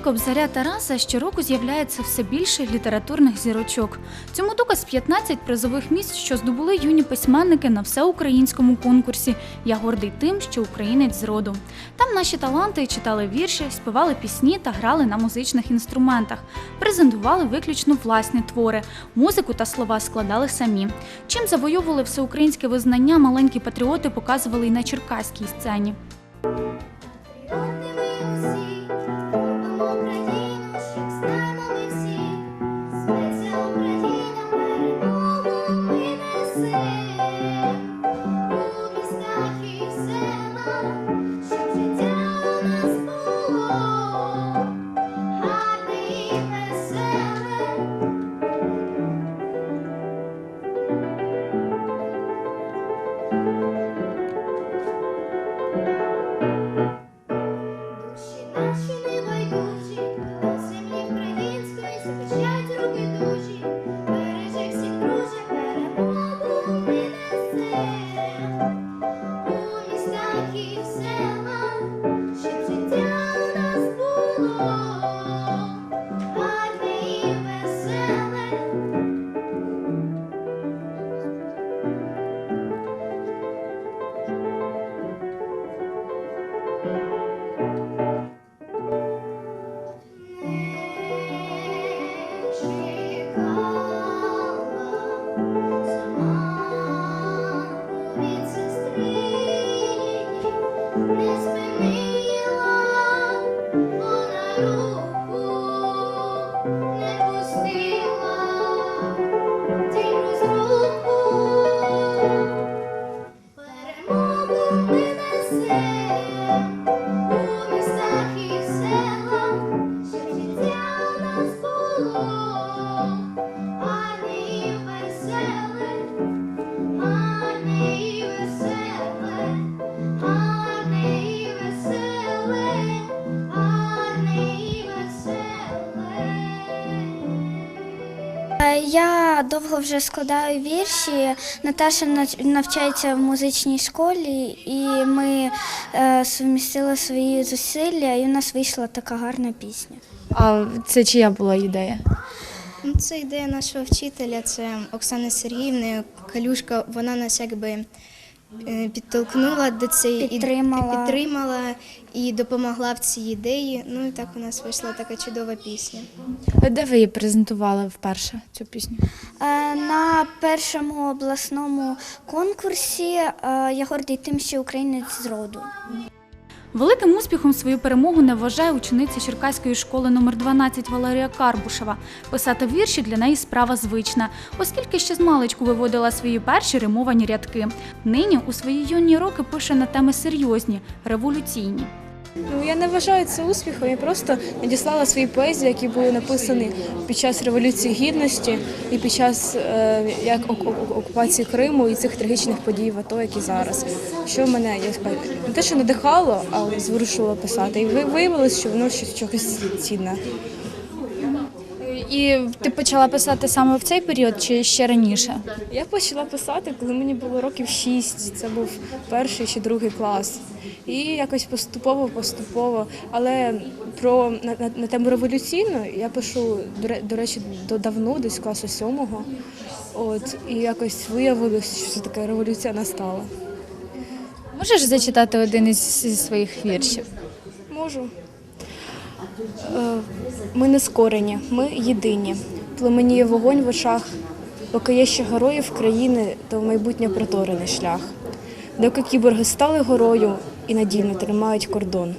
Рідній Кобзаря Тараса щороку з'являється все більше літературних зірочок. Цьому доказ 15 призових місць, що здобули юні письменники на всеукраїнському конкурсі. Я гордий тим, що українець з роду. Там наші таланти читали вірші, співали пісні та грали на музичних інструментах. Презентували виключно власні твори. Музику та слова складали самі. Чим завойовували всеукраїнське визнання, маленькі патріоти показували і на черкаській сцені. Довго вже складаю вірші. Наташа навчається в музичній школі, і ми е, сумістили свої зусилля, і у нас вийшла така гарна пісня. А це чия була ідея? Ну, Це ідея нашого вчителя, це Оксани Сергіївни. Калюшка, вона нас якби підтолкнула до цієї Підтримала. підтримала і допомогла в цій ідеї. Ну і так у нас вийшла така чудова пісня. Де ви її презентували вперше цю пісню? Е, На першому обласному конкурсі е, я гордий тим, що українець з роду. Великим успіхом свою перемогу не вважає учениця Черкаської школи номер 12 Валерія Карбушева. Писати вірші для неї справа звична, оскільки ще з маличку виводила свої перші римовані рядки. Нині у свої юні роки пише на теми серйозні, революційні. Ну, я не вважаю це успіхом, я просто надіслала свої поезії, які були написані під час Революції Гідності і під час е, як ок- ок- окупації Криму і цих трагічних подій в АТО, які зараз. Що мене я не те, що надихало, а зворушило писати. І ви- виявилось, що воно щось чогось цінне. І ти почала писати саме в цей період чи ще раніше? Я почала писати, коли мені було років шість. Це був перший чи другий клас. І якось поступово, поступово. Але про на, на, на тему революційну я пишу до, до речі до давно, десь класу сьомого. От і якось виявилось, що така революція настала. Можеш зачитати один із своїх віршів? Можу. Е, Ми не скорені, ми єдині. Пламеніє вогонь в очах. Поки є ще героїв країни, то майбутнє проторений шлях. Доки кіборги стали горою і надійно тримають кордон.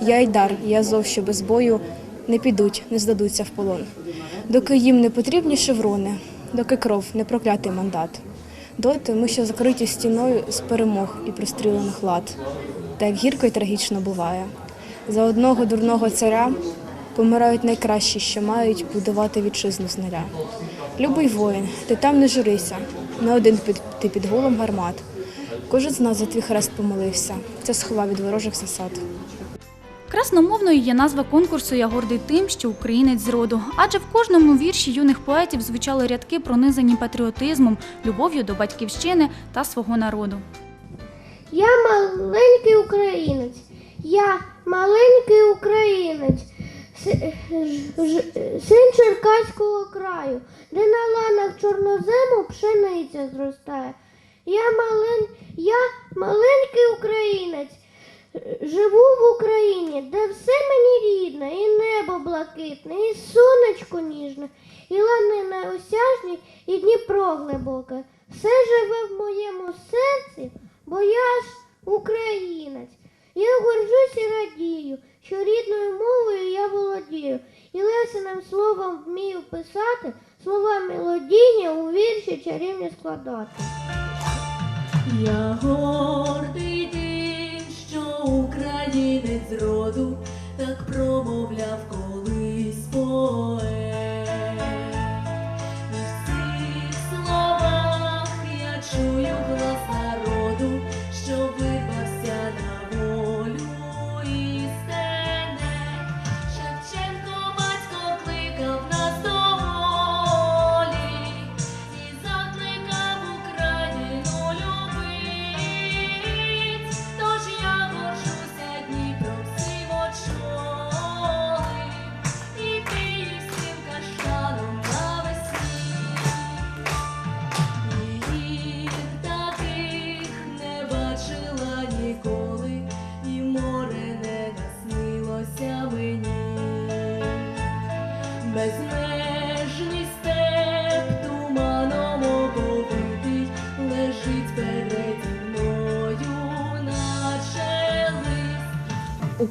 Я Айдар, і Азов, що без бою не підуть, не здадуться в полон. Доки їм не потрібні шеврони, доки кров не проклятий мандат. Доти ми ще закриті стіною з перемог і прострілених лад. Та як гірко й трагічно буває. За одного дурного царя помирають найкращі, що мають будувати вітчизну з нуля. Любий воїн, ти там не журися, не один під, ти під гулом гармат. Кожен з нас за твій хрест помолився, це сховав від ворожих засад. Красномовною є назва конкурсу Я гордий тим, що українець з роду. Адже в кожному вірші юних поетів звучали рядки, пронизані патріотизмом, любов'ю до батьківщини та свого народу. Я маленький українець, я маленький українець, Син Черкаського краю, де на ланах чорнозему пшениця зростає. Я, мален... Я маленький українець, живу в Україні, де все мені рідне, і небо блакитне, і сонечко ніжне, і лани неосяжні, і Дніпро глибоке. Все живе в моєму серці, бо я ж українець. Я горжусь і радію, що рідною мовою я володію, і лесеним словом вмію писати, слова мелодійні у вірші чарівні складати. Я гордий тим, що українець роду так промовляв колись поет. І в цих словах я чую глас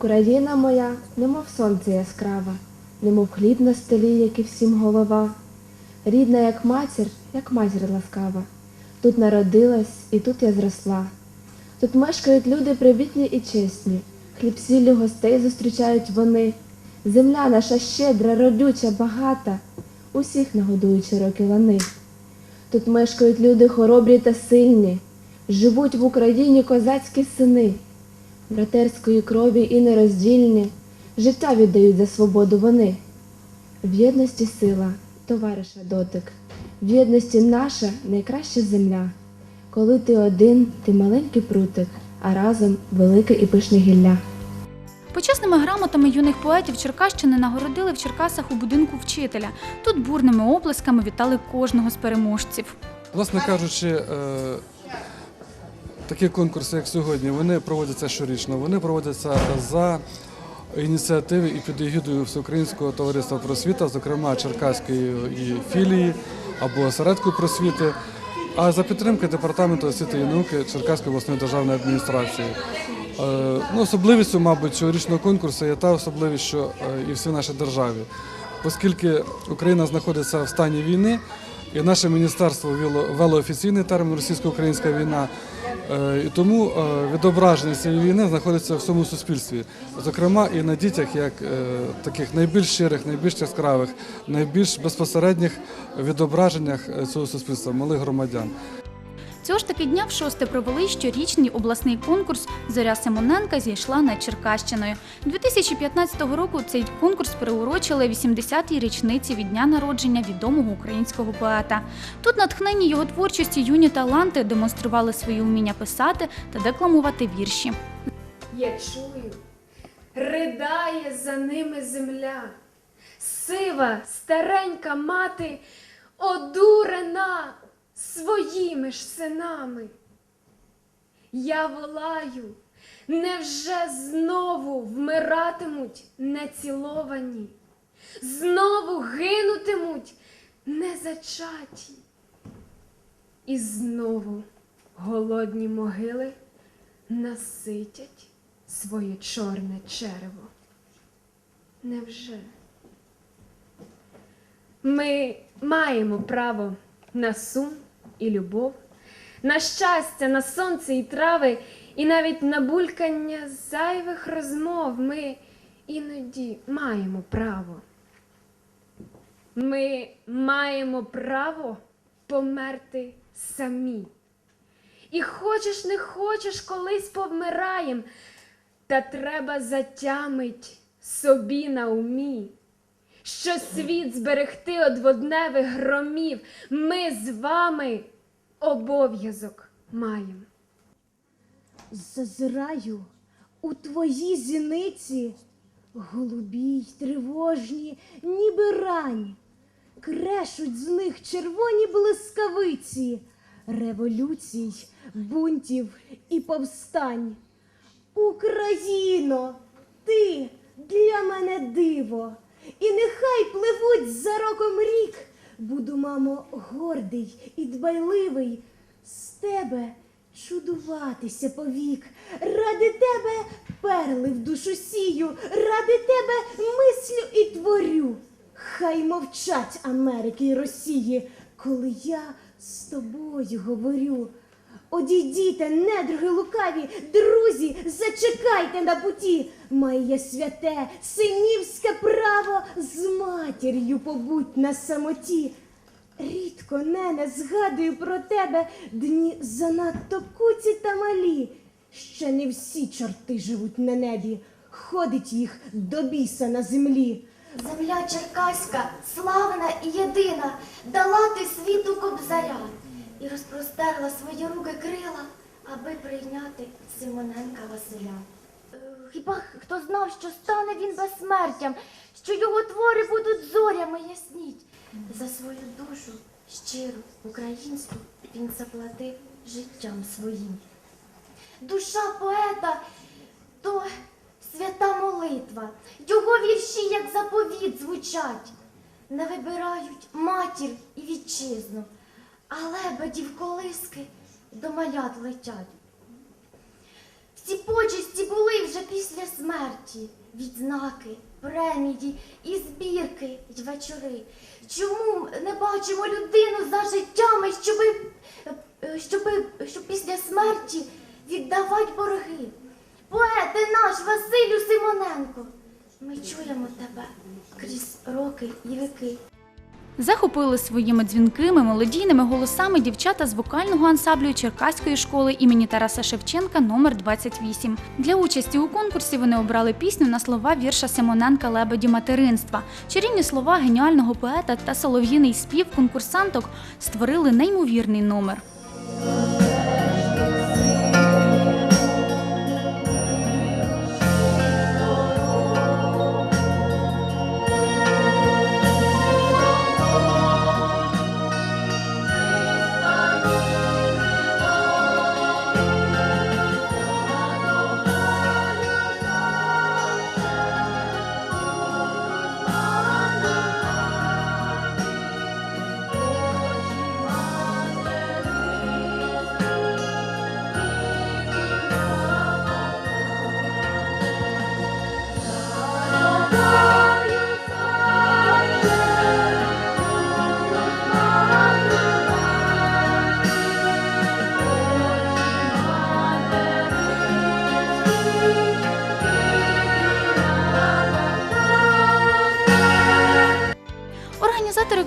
Україна моя, немов сонце яскраве, немов хліб на столі, як і всім голова. Рідна, як матір, як матір ласкава. Тут народилась і тут я зросла. Тут мешкають люди привітні і чесні, хліб сіллю гостей зустрічають вони. Земля наша щедра, родюча, багата, усіх нагодуючи роки лани. Тут мешкають люди хоробрі та сильні, живуть в Україні козацькі сини братерської крові і нероздільні, життя віддають за свободу вони. В єдності сила, товариша дотик, в єдності наша найкраща земля. Коли ти один, ти маленький прутик, а разом велике і пишне гілля. Почесними грамотами юних поетів Черкащини нагородили в Черкасах у будинку вчителя. Тут бурними оплесками вітали кожного з переможців. Власне кажучи, е, такі конкурси, як сьогодні, вони проводяться щорічно. Вони проводяться за ініціативи і під егідою Всеукраїнського товариства просвіта, зокрема Черкаської філії або осередку просвіти, а за підтримки департаменту освіти і науки Черкаської обласної державної адміністрації. Е, Ну, особливістю, мабуть, цьогорічного конкурсу є та особливість, що е, і всій нашій державі, оскільки Україна знаходиться в стані війни, і наше міністерство ввело офіційний термін російсько-українська війна. Е, І тому е, відображення цієї війни знаходиться в всьому суспільстві, зокрема і на дітях, як е, таких найбільш щирих, найбільш яскравих, найбільш безпосередніх відображеннях цього суспільства, малих громадян. Цього ж таки дня в шосте провели щорічний обласний конкурс Зоря Симоненка зійшла над Черкащиною. 2015 року цей конкурс приурочили 80-й річниці від дня народження відомого українського поета. Тут натхнені його творчості юні таланти демонстрували свої вміння писати та декламувати вірші. Я чую, ридає за ними земля, сива, старенька мати, одурена своїми ж синами. Я волаю, невже знову вмиратимуть неціловані, знову гинутимуть незачаті, і знову голодні могили наситять своє чорне черево. Невже? Ми маємо право на сум і любов, на щастя, на сонце і трави, і навіть на булькання зайвих розмов ми іноді маємо право. Ми маємо право померти самі. І хочеш, не хочеш, колись повмираєм, та треба затямить собі на умі, що світ зберегти од водневих громів ми з вами обов'язок маєм. Зазираю у твої зіниці, голубі й тривожні, ніби рань. Крешуть з них червоні блискавиці, революцій, бунтів і повстань. Україно, ти для мене диво, і нехай пливуть за роком рік. Буду, мамо, гордий і дбайливий, з тебе чудуватися повік. Ради тебе перли в душу сію, ради тебе мислю і творю. Хай мовчать Америки і Росії, коли я з тобою говорю. Одійдіте, недруги лукаві, друзі, зачекайте на путі. Моє святе, синівське право з матір'ю побудь на самоті. Рідко, нене, згадую про тебе дні занадто куці та малі. Ще не всі чорти живуть на небі, ходить їх до біса на землі. Земля черкаська, славна і єдина, дала ти світу кобзаря і розпростерла свої руки крила, аби прийняти Симоненка Василя. Е, Хіба хто знав, що стане він безсмертям, що його твори будуть зорями ясніть? За свою душу щиру українську він заплатив життям своїм. Душа поета то свята молитва. Його вірші, як заповіт, звучать. Не вибирають матір і вітчизну, а лебедів колиски до малят летять. Всі почесті були вже після смерті, відзнаки, премії і збірки й вечори. Чому не бачимо людину за життями, щоби, е, щоби, щоб після смерті віддавати борги? Поете наш Василю Симоненко, ми чуємо тебе крізь роки і віки. Захопили своїми дзвінкими мелодійними голосами дівчата з вокального ансамблю Черкаської школи імені Тараса Шевченка номер 28 Для участі у конкурсі вони обрали пісню на слова вірша Симоненка Лебеді материнства. Чарівні слова геніального поета та солов'їний спів конкурсанток створили неймовірний номер.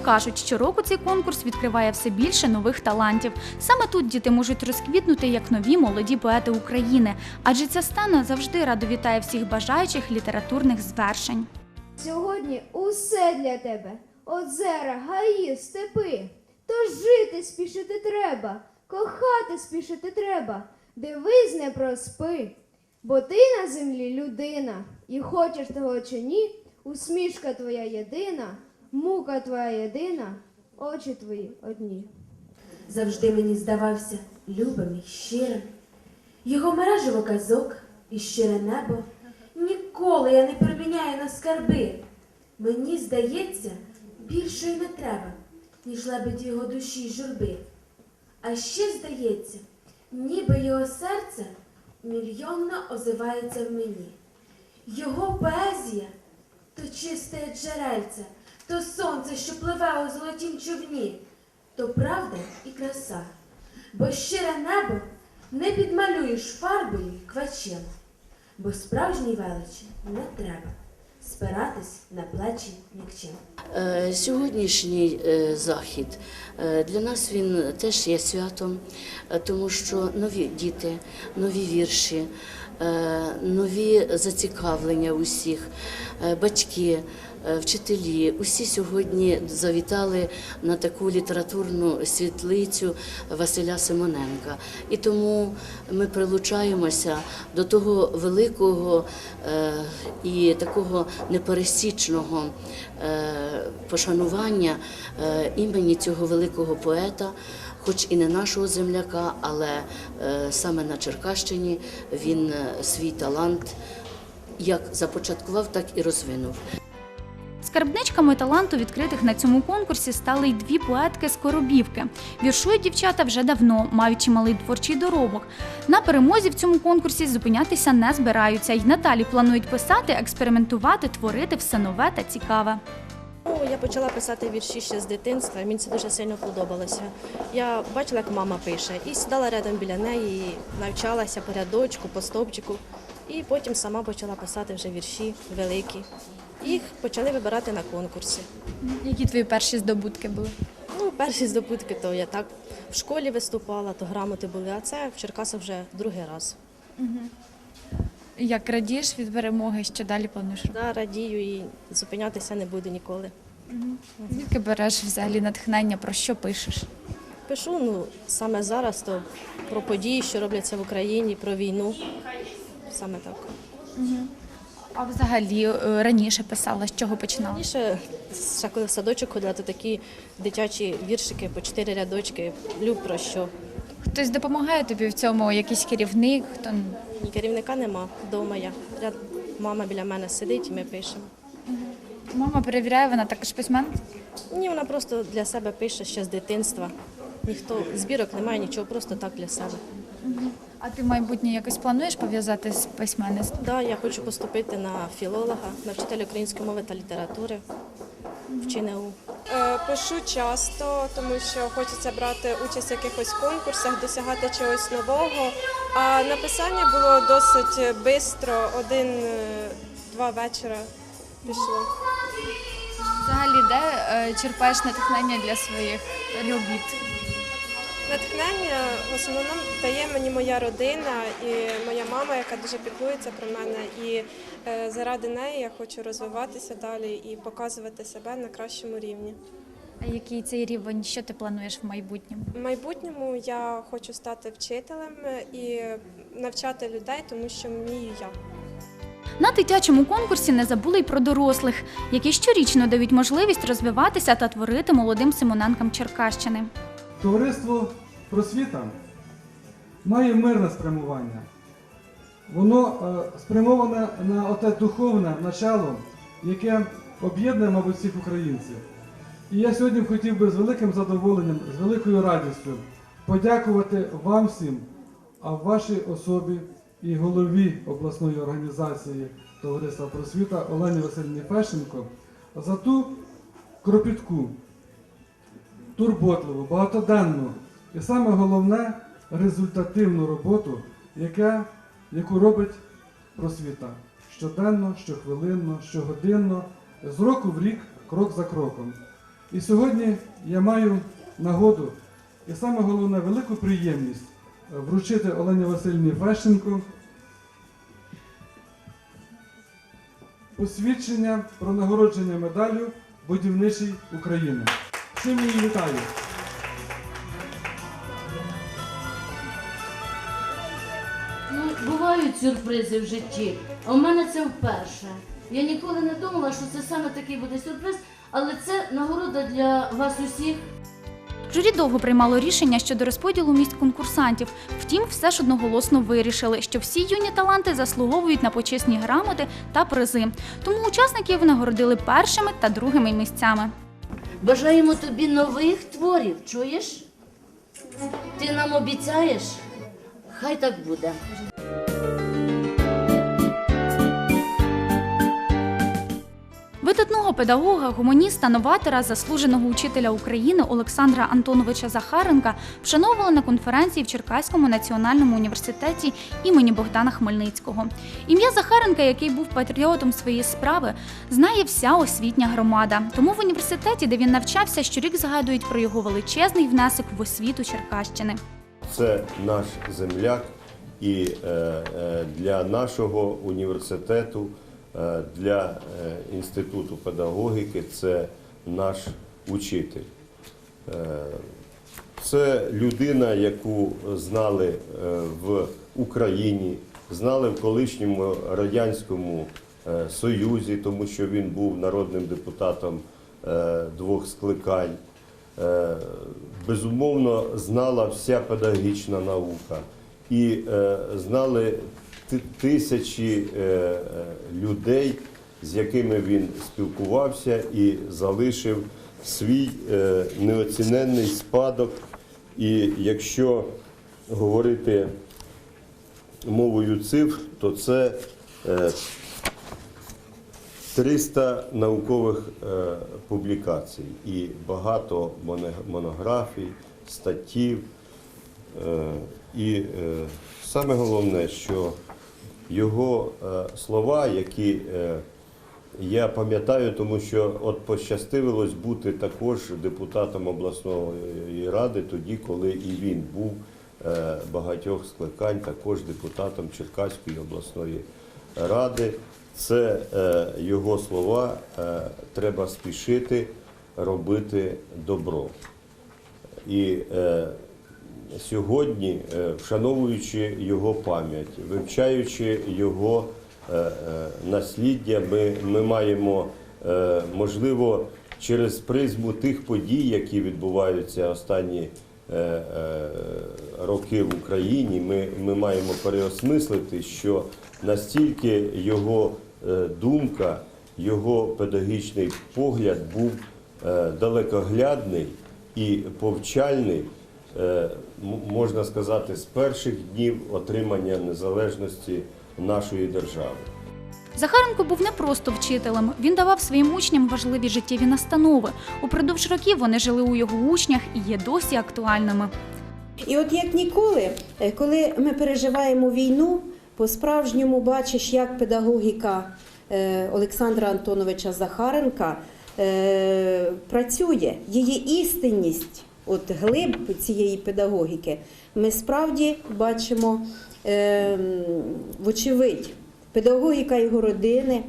Кажуть, що року цей конкурс відкриває все більше нових талантів. Саме тут діти можуть розквітнути як нові молоді поети України, адже ця стана завжди радо вітає всіх бажаючих літературних звершень. Сьогодні усе для тебе. Озера, гаї, степи. Тож жити спішити треба, кохати спішити треба. Дивись, не проспи. Бо ти на землі людина, і хочеш того чи ні, усмішка твоя єдина, мука твоя єдина, очі твої одні. завжди мені здавався любим і щирим. Його мережево казок і щире небо ніколи я не проміняю на скарби. Мені здається, більшої не треба, ніж лебедь його душі й журби. А ще здається, ніби його серце мільйонно озивається в мені. Його поезія то чисте джерельце, то сонце, що пливе у золотім човні, то правда і краса. Бо щире небо не підмалюєш фарбою квачем, бо справжній величі не треба спиратись на плечі нікчем. Е, Сьогоднішній е, захід е, для нас він теж є святом, тому що нові діти, нові вірші, нові зацікавлення усіх, батьки, вчителі, усі сьогодні завітали на таку літературну світлицю Василя Симоненка. І тому ми прилучаємося до того великого е, і такого непересічного е, пошанування е, імені цього великого поета, хоч і не нашого земляка, але е, саме на Черкащині він е, свій талант як започаткував, так і розвинув. Скарбничками таланту, відкритих на цьому конкурсі, стали й дві поетки з Коробівки. Віршують дівчата вже давно, маючи малий творчий доробок. На перемозі в цьому конкурсі зупинятися не збираються й надалі планують писати, експериментувати, творити все нове та цікаве. Я почала писати вірші ще з дитинства, мені це дуже сильно подобалося. Я бачила, як мама пише, і сідала рядом біля неї, і навчалася по рядочку, по стовпчику. І потім сама почала писати вже вірші великі. Їх почали вибирати на конкурсі. Які твої перші здобутки були? Ну, перші здобутки, то я так в школі виступала, то грамоти були, а це в Черкасах вже другий раз. Як радієш від перемоги, що далі плануєш робити? Да, радію і зупинятися не буду ніколи. Звідки береш взагалі натхнення, про що пишеш? Пишу ну, саме зараз то про події, що робляться в Україні, про війну. Саме так. А взагалі е, раніше писала, з чого починала? Раніше, ще коли в садочок ходила, то такі дитячі віршики по чотири рядочки. Люб про що. Хтось допомагає тобі в цьому, якийсь керівник? Хто... Ні, керівника нема вдома. Я ряд мама біля мене сидить, і ми пишемо. Мама перевіряє, вона також письменниця? Ні, вона просто для себе пише ще з дитинства. Ніхто збірок немає, нічого, просто так для себе. А ти майбутнє якось плануєш пов'язати з письменництвом? Да, я хочу поступити на філолога, на вчителя української мови та літератури в ЧНУ. Е, Пишу часто, тому що хочеться брати участь в якихось конкурсах, досягати чогось нового. А написання було досить швидко, один-два вечора пішло. Взагалі, де е, черпаєш натхнення для своїх робіт? Натхнення в основному дає мені моя родина і моя мама, яка дуже піклується про мене. І е, заради неї я хочу розвиватися далі і показувати себе на кращому рівні. А який цей рівень? Що ти плануєш в майбутньому? В майбутньому я хочу стати вчителем і навчати людей, тому що вмію я. На дитячому конкурсі не забули й про дорослих, які щорічно дають можливість розвиватися та творити молодим Симоненкам Черкащини. Товариство просвіта має мирне спрямування. Воно е, спрямоване на оте духовне начало, яке об'єднує, мабуть, всіх українців. І я сьогодні хотів би з великим задоволенням, з великою радістю подякувати вам всім, а вашій особі і голові обласної організації Товариства просвіта Олені Васильівні Фещенко за ту кропітку, турботливу, багатоденну і саме головне результативну роботу, яка, яку робить просвіта щоденно, щохвилинно, щогодинно, з року в рік, крок за кроком. І сьогодні я маю нагоду і саме головне велику приємність е, вручити Олені Васильівні Фещенко посвідчення про нагородження медаллю будівничий України. Чим її вітаю. Ну, бувають сюрпризи в житті, а в мене це вперше. Я ніколи не думала, що це саме такий буде сюрприз, але це нагорода для вас усіх. Журі довго приймало рішення щодо розподілу місць конкурсантів. Втім, все ж одноголосно вирішили, що всі юні таланти заслуговують на почесні грамоти та призи. Тому учасників нагородили першими та другими місцями. Бажаємо тобі нових творів, чуєш? Ти нам обіцяєш? Хай так буде. Видатного педагога, гуманіста, новатора, заслуженого учителя України Олександра Антоновича Захаренка вшановували на конференції в Черкаському національному університеті імені Богдана Хмельницького. Ім'я Захаренка, який був патріотом своєї справи, знає вся освітня громада. Тому в університеті, де він навчався, щорік згадують про його величезний внесок в освіту Черкащини. Це наш земляк, І е, е, для нашого університету, для е, інституту педагогіки це наш учитель. Е, Це людина, яку знали е, в Україні, знали в колишньому радянському е, Союзі, тому що він був народним депутатом е, двох скликань. Е, Безумовно, знала вся педагогічна наука і е, знали тисячі е, е, людей, з якими він спілкувався і залишив свій е, неоціненний спадок. І якщо говорити мовою цифр, то це е, 300 наукових публікацій і багато монографій, статтів. І саме головне, що його е, слова, які е, я пам'ятаю, тому що от пощастивилось бути також депутатом обласної ради тоді, коли і він був е, багатьох скликань, також депутатом Черкаської обласної ради. Це його слова треба спішити робити добро. І сьогодні, е, вшановуючи його пам'ять, вивчаючи його е, е, насліддя, ми, ми маємо, можливо, через призму тих подій, які відбуваються останні роки в Україні, ми, ми маємо переосмислити, що настільки його думка, його педагогічний погляд був далекоглядний і повчальний, можна сказати, з перших днів отримання незалежності нашої держави. Захаренко був не просто вчителем. Він давав своїм учням важливі життєві настанови. Упродовж років вони жили у його учнях і є досі актуальними. І от як ніколи, е, коли ми переживаємо війну, по-справжньому бачиш, як педагогіка е, Олександра Антоновича Захаренка е, працює, її істинність, от глиб цієї педагогіки, ми справді бачимо е, вочевидь. Педагогіка його родини,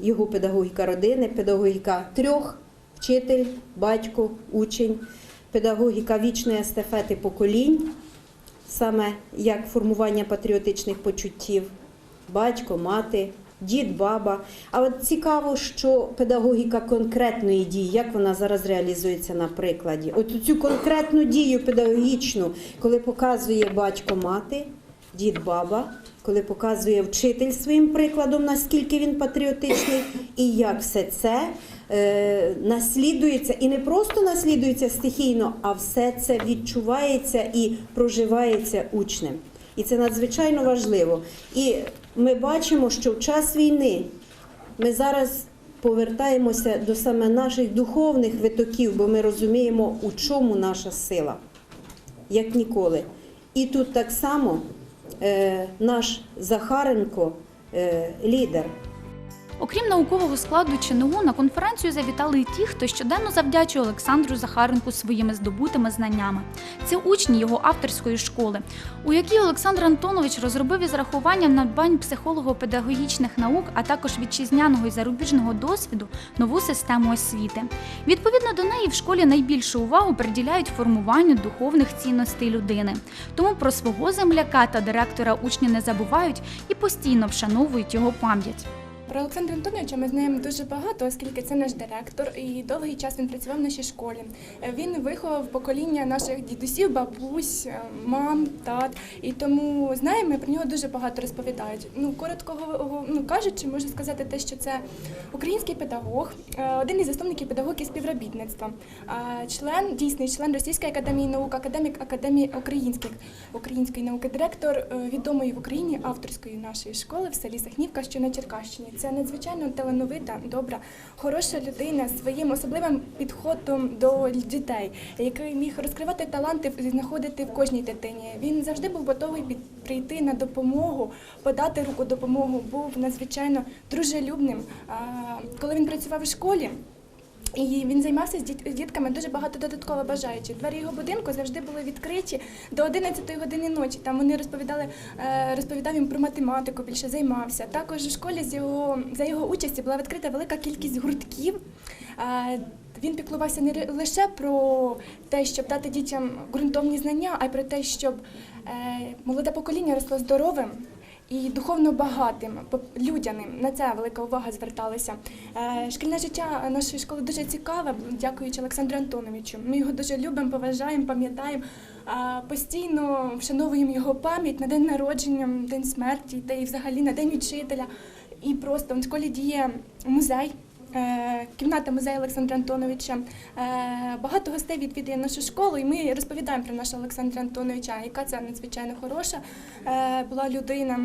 його педагогіка родини, педагогіка трьох вчитель, батько, учень, педагогіка вічної естафети поколінь, саме як формування патріотичних почуттів, батько, мати, дід, баба. А от цікаво, що педагогіка конкретної дії, як вона зараз реалізується на прикладі. От цю конкретну дію педагогічну, коли показує батько, мати, дід, баба, коли показує вчитель своїм прикладом, наскільки він патріотичний, і як все це е, наслідується, і не просто наслідується стихійно, а все це відчувається і проживається учнем. І це надзвичайно важливо. І ми бачимо, що в час війни ми зараз повертаємося до саме наших духовних витоків, бо ми розуміємо, у чому наша сила, як ніколи. І тут так само е, наш Захаренко е, лідер. Окрім наукового складу ЧНУ, на конференцію завітали і ті, хто щоденно завдячує Олександру Захаренку своїми здобутими знаннями. Це учні його авторської школи, у якій Олександр Антонович розробив із рахуванням надбань психолого-педагогічних наук, а також вітчизняного і зарубіжного досвіду нову систему освіти. Відповідно до неї в школі найбільшу увагу приділяють формуванню духовних цінностей людини. Тому про свого земляка та директора учні не забувають і постійно вшановують його пам'ять. Про Олександра Антоновича ми знаємо дуже багато, оскільки це наш директор, і довгий час він працював в нашій школі. Е, Він виховав покоління наших дідусів, бабусь, е, мам, тат. І тому знаємо, про нього дуже багато розповідають. Ну коротко ну, кажучи, можу сказати те, що це український педагог, е, один із засновників педагогіки співробітництва, член, дійсний член Російської академії наук, академік Академії українських української науки, директор відомої в Україні авторської нашої школи в селі Сахнівка, що на Черкащині. Це надзвичайно талановита, добра, хороша людина своїм особливим підходом до дітей, який міг розкривати таланти, знаходити в кожній дитині. Він завжди був готовий прийти на допомогу, подати руку допомогу. Був надзвичайно дружелюбним. Коли він працював у школі. І він займався з діт- дітками дуже багато додатково бажаючих. Двері його будинку завжди були відкриті до 11 години ночі. Там вони розповідали, е, розповідав їм про математику, більше займався. Також у школі з його за його участі була відкрита велика кількість гуртків. Е, Він піклувався не лише про те, щоб дати дітям ґрунтовні знання, а й про те, щоб е, молоде покоління росло здоровим і духовно багатим, людяним. На це велика увага зверталася. Е, Шкільне життя нашої школи дуже цікаве, дякуючи Олександру Антоновичу. Ми його дуже любимо, поважаємо, пам'ятаємо. Постійно вшановуємо його пам'ять на день народження, день смерті, та і взагалі на день учителя. І просто в школі діє музей. Е, Кімната музею Олександра Антоновича. Е, Багато гостей відвідує нашу школу, і ми розповідаємо про нашого Олександра Антоновича, яка це надзвичайно хороша е, була людина.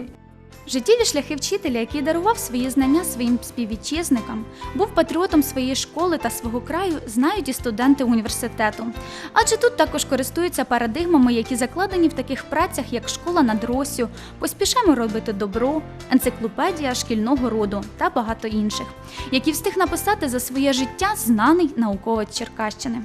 Життєві шляхи вчителя, який дарував свої знання своїм співвітчизникам, був патріотом своєї школи та свого краю, знають і студенти університету. Адже тут також користуються парадигмами, які закладені в таких працях, як школа над Росю, поспішаємо робити добро, енциклопедія шкільного роду та багато інших, які встиг написати за своє життя знаний науковець Черкащини.